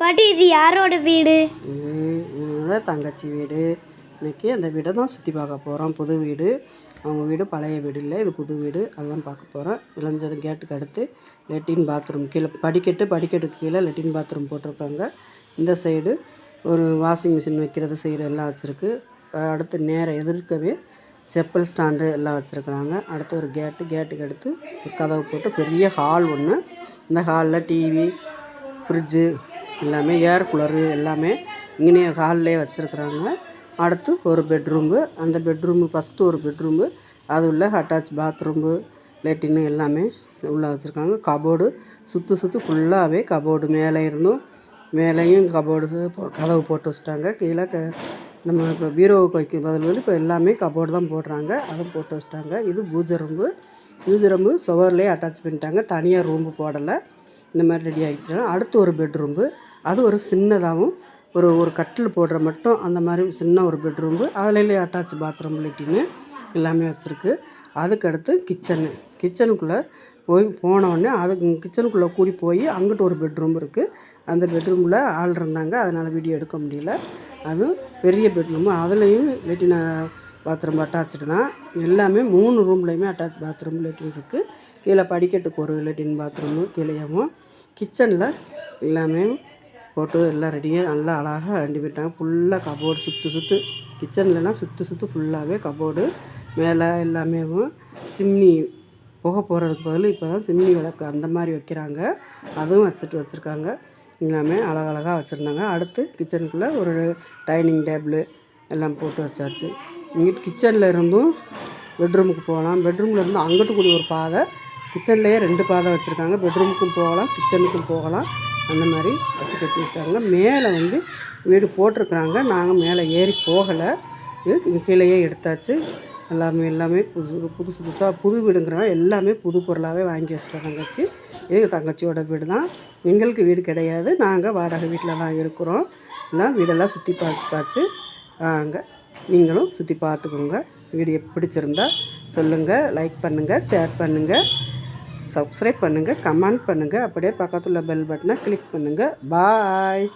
பாட்டி இது யாரோட வீடு? இது என்னோட தங்கச்சி வீடு. இன்னைக்கு அந்த வீடை தான் சுற்றி பார்க்க போகிறோம் புது வீடு. அவங்க வீடு பழைய வீடு இல்லை. இது புது வீடு. அதுதான் பார்க்க போகிறோம் இளைஞ்சது கேட்டுக்கு அடுத்து லெட்டின் பாத்ரூம் கீழே படிக்கட்டு படிக்கட்டுக்கு கீழே லெட்டின் பாத்ரூம் போட்டிருக்காங்க. இந்த சைடு ஒரு வாஷிங் மிஷின் வைக்கிறது செய்கிற எல்லாம் வச்சுருக்கு. அடுத்து நேரம் எதிர்க்கவே செப்பல் ஸ்டாண்டு எல்லாம் வச்சுருக்குறாங்க. அடுத்து ஒரு கேட்டு கேட்டுக்கு அடுத்து கதவு போட்டு பெரிய ஹால் ஒன்று இந்த ஹாலில் டிவி ஃப்ரிட்ஜு எல்லாமே ஏர் கூலரு எல்லாமே இங்கேயே ஹால்லே வச்சுருக்குறாங்க. அடுத்து ஒரு பெட்ரூம்பு அந்த பெட்ரூமு ஃபஸ்ட்டு ஒரு பெட்ரூம்பு அது உள்ள அட்டாச் பாத்ரூம்பு லெட்டின்னு எல்லாமே உள்ளே வச்சுருக்காங்க. கபோர்டு சுற்று சுற்று ஃபுல்லாகவே கபோர்டு மேலே இருந்தும் மேலேயும் கபோர்டு கதவு போட்டு வச்சுட்டாங்க. கீழே க நம்ம இப்போ பீரோவுக்கு வைக்க பதில் இப்போ எல்லாமே கபோர்டு தான் போடுறாங்க. அதுவும் போட்டு வச்சுட்டாங்க. இது பூஜை ரூம்பு பூஜை ரூம்பு சுவர்லேயே அட்டாச் பண்ணிட்டாங்க. தனியாக ரூம்பு போடலை. இந்த மாதிரி ரெடி ஆகிடுச்சு அடுத்து ஒரு பெட்ரூம்பு அது ஒரு சின்னதாகவும் ஒரு ஒரு கட்டில் போடுற மட்டும் அந்த மாதிரி சின்ன ஒரு பெட்ரூம்பு அதுலேயே அட்டாச் பாத்ரூம் லெட்டின்னு எல்லாமே வச்சுருக்கு. அதுக்கடுத்து கிச்சனு கிச்சனுக்குள்ளே போய் போனவுடனே அதுக்கு கிச்சனுக்குள்ளே கூடி போய் அங்கிட்டு ஒரு பெட்ரூம் இருக்குது அந்த பெட்ரூமில் ஆள் இருந்தாங்க. அதனால் வீடியோ எடுக்க முடியல. அதுவும் பெரிய பெட்ரூமு அதுலேயும் லெட்டின் பாத்ரூம் அட்டாச்சு தான். எல்லாமே மூணு ரூம்லேயுமே அட்டாச் பாத்ரூம் லெட்டின் இருக்குது கீழே படிக்கட்டுக்கு ஒரு லெட்டின் பாத்ரூமு கீழேயும். கிச்சனில் எல்லாமே போட்டு எல்லாம் ரெடியாக நல்லா அழகாக ரெடி போயிட்டாங்க. ஃபுல்லாக கபோர்டு சுற்று சுற்று கிச்சன்லலாம் சுற்று சுற்று ஃபுல்லாகவே கபோர்டு மேலே எல்லாமே சிம்னி புகை போகிறதுக்கு பதில் இப்போ தான் சிம்னி விளக்கு அந்த மாதிரி வைக்கிறாங்க. அதுவும் வச்சுட்டு வச்சுருக்காங்க. எல்லாமே அழகழகாக வச்சுருந்தாங்க. அடுத்து கிச்சனுக்குள்ளே ஒரு டைனிங் டேபிள் எல்லாம் போட்டு வச்சாச்சு. இங்கிட்டு கிச்சனில் இருந்தும் பெட்ரூமுக்கு போகலாம். பெட்ரூமில் இருந்து அங்கிட்டு கூடிய ஒரு பாதை. கிச்சன்லேயே ரெண்டு பாதை வச்சுருக்காங்க. பெட்ரூமுக்கும் போகலாம் கிச்சனுக்கும் போகலாம். அந்த மாதிரி வச்சு கட்டி வச்சிட்டாங்க. மேலே வந்து வீடு போட்டிருக்குறாங்க. நாங்கள் மேலே ஏறி போகலை. இது கீழேயே எடுத்தாச்சு. எல்லாமே எல்லாமே புதுசு புதுசு புதுசாக புது வீடுங்கிறனால எல்லாமே புது பொருளாகவே வாங்கி வச்சிட்டோம் தங்கச்சி. இது தங்கச்சியோட வீடு தான் எங்களுக்கு வீடு கிடையாது. நாங்கள் வாடகை வீட்டில் தான் இருக்கிறோம். எல்லாம் வீடெல்லாம் சுற்றி பார்த்தாச்சு. அங்கே நீங்களும் சுற்றி பார்த்துக்கோங்க. வீடியோ பிடிச்சிருந்தா சொல்லுங்கள் லைக் பண்ணுங்கள் ஷேர் பண்ணுங்கள் சப்ஸ்கிரைப் பண்ணுங்கள் கமெண்ட் பண்ணுங்கள் அப்படியே பக்கத்தில் பெல் பட்டனை கிளிக் பண்ணுங்கள் பாய்